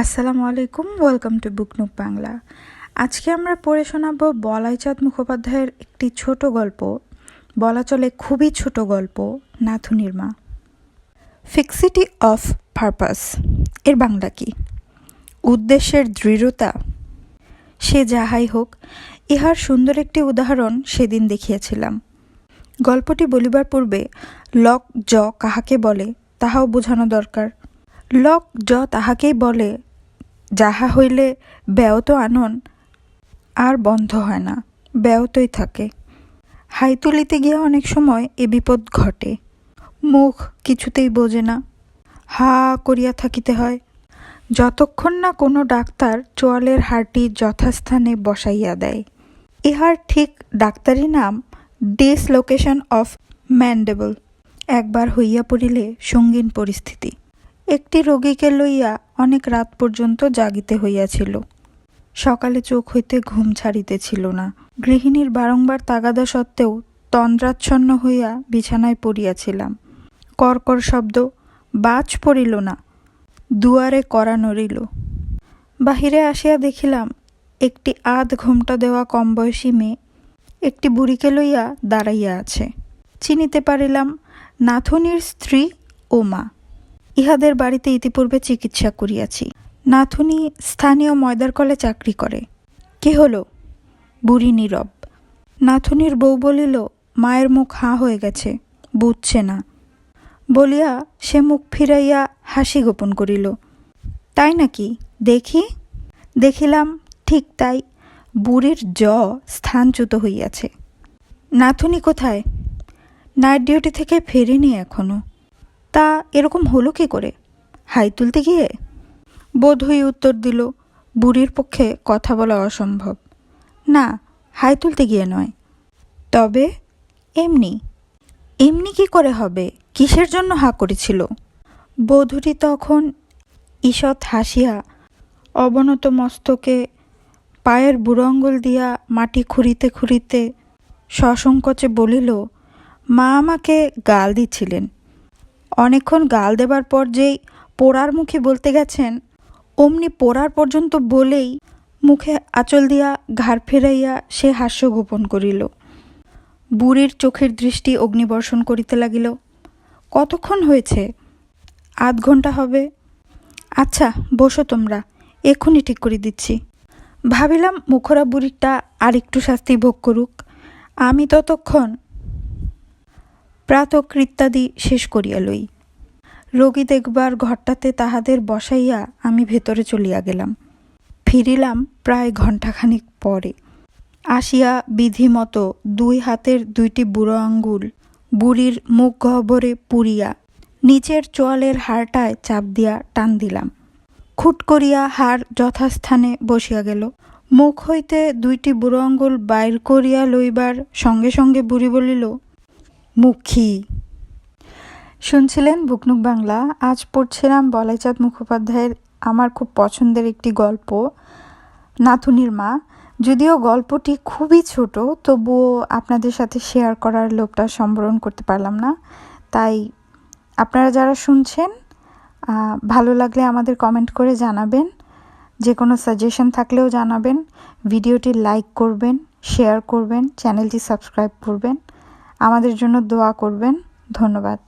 আসসালামু আলাইকুম welcome to বুকনুক Bangla আজকে আমরা পড়ে শোনাবো বলাইচাঁদ মুখোপাধ্যায়ের একটি ছোট গল্প। বলা চলে খুবই ছোট গল্প নাথুনির মা ফিক্সিটি অফ পারপাস এর বাংলা কি? উদ্দেশ্যের দৃঢ়তা, সে যাহাই হোক, ইহার সুন্দর একটি উদাহরণ সেদিন দেখিয়েছিলাম। গল্পটি বলিবার পূর্বে, লক জ কাহাকে বলে, তাহাও বোঝানো দরকার। লক জ তাহাকেই বলে, যাহা হইলে ব্যাহত আনন আর বন্ধ হয় না ব্যাহতই থাকে। হাই তুলিতে গিয়ে অনেক সময় এ বিপদ ঘটে। মুখ কিছুতেই বোঝে না। হা করিয়া থাকিতে হয়। যতক্ষণ না কোনো ডাক্তার চোয়ালের হাড়টি যথাস্থানে বসাইয়া দেয়। ইহার ঠিক ডাক্তারি নাম ডিসলোকেশন অফ ম্যান্ডেবল। একবার হইয়া পড়িলে সঙ্গীন পরিস্থিতি। একটি রোগীকে লইয়া অনেক রাত পর্যন্ত জাগিতে হইয়াছিল। সকালে চোখ হইতে ঘুম ছাড়িতেছিল না। গৃহিণীর বারংবার তাগাদা সত্ত্বেও তন্দ্রাচ্ছন্ন হইয়া বিছানায় পড়িয়াছিলাম। কর্কর শব্দ, বাজ পড়িল না, দুয়ারে করা নড়িল। বাহিরে আসিয়া দেখিলাম, একটি আধ ঘোমটা দেওয়া কম বয়সী মেয়ে একটি বুড়িকে লইয়া দাঁড়াইয়া আছে। চিনিতে পারিলাম, নাথুনির স্ত্রী ও মা। ইহাদের বাড়িতে ইতিপূর্বে চিকিৎসা করিয়াছি। নাথুনি স্থানীয় ময়দার কলে চাকরি করে। কে হলো? বুড়ি নীরব। নাথুনির বউ বলিল, মায়ের মুখ হাঁ হয়ে গেছে, বুঝছে না। বলিয়া সে মুখ ফিরাইয়া হাসি গোপন করিল। তাই নাকি? দেখি। দেখিলাম ঠিক তাই বুড়ির জ স্থানচ্যুত হইয়াছে। নাথুনি কোথায়? নাইট ডিউটি থেকে ফেরেনি এখনও। তা এরকম হলো কি করে? হাই তুলতে গিয়ে? বোধহয় উত্তর দিল, বুড়ির পক্ষে কথা বলা অসম্ভব। না, হাই তুলতে গিয়ে নয়। তবে এমনি। এমনি কি করে হবে? কিসের জন্য হা করেছিল? বধূটি তখন ঈষৎ হাসিয়া অবনত মস্তকে পায়ের বুড়ো আঙ্গুল দিয়া মাটি খুঁড়িতে খুঁড়িতে সসংকোচে বলিল, মা আমাকে গাল দিচ্ছিলেন। অনেকক্ষণ গাল দেবার পর যেই পোড়ার মুখে বলতে গেছেন, অমনি পোড়ার পর্যন্ত বলেই মুখে আঁচল দিয়া ঘাড় ফেরাইয়া সে হাস্য গোপন করিল। বুড়ির চোখের দৃষ্টি অগ্নিবর্ষণ করিতে লাগিল। কতক্ষণ হয়েছে? আধ ঘণ্টা হবে। আচ্ছা বসো তোমরা, এক্ষুনি ঠিক করে দিচ্ছি। ভাবিলাম মুখরা বুড়িটা আর একটু শাস্তি ভোগ করুক। আমি ততক্ষণ প্রাতকৃত্যাদি শেষ করিয়া লই। রোগী দেখবার ঘরটাতে তাহাদের বসাইয়া আমি ভেতরে চলিয়া গেলাম। ফিরিলাম প্রায় ঘণ্টাখানিক পরে। আসিয়া বিধিমতো দুই হাতের দুইটি বুড়ো আঙ্গুল, বুড়ির মুখ গহ্বরে পুড়িয়া নিচের চোয়ালের হাড়টায় চাপ দিয়া টান দিলাম। খুট করিয়া হাড় যথাস্থানে বসিয়া গেল। মুখ হইতে দুইটি বুড়ো আঙ্গুল বাইর করিয়া লইবার সঙ্গে সঙ্গে বুড়ি বলিল মুখী। শুনছিলেন বুকনুক বাংলা? আজ পড়ছিলাম বলাইচাঁদ মুখোপাধ্যায়ের আমার খুব পছন্দের একটি গল্প, নাথুনির মা। যদিও গল্পটি খুবই ছোট, তবুও আপনাদের সাথে শেয়ার করার লোকটা সম্বরণ করতে পারলাম না। তাই আপনারা যারা শুনছেন ভালো লাগলে আমাদের কমেন্ট করে জানাবেন। যে কোনো সাজেশন থাকলেও জানাবেন। ভিডিওটি লাইক করবেন, শেয়ার করবেন, চ্যানেলটি সাবস্ক্রাইব করবেন। আমাদের জন্য দোয়া করবেন। ধন্যবাদ।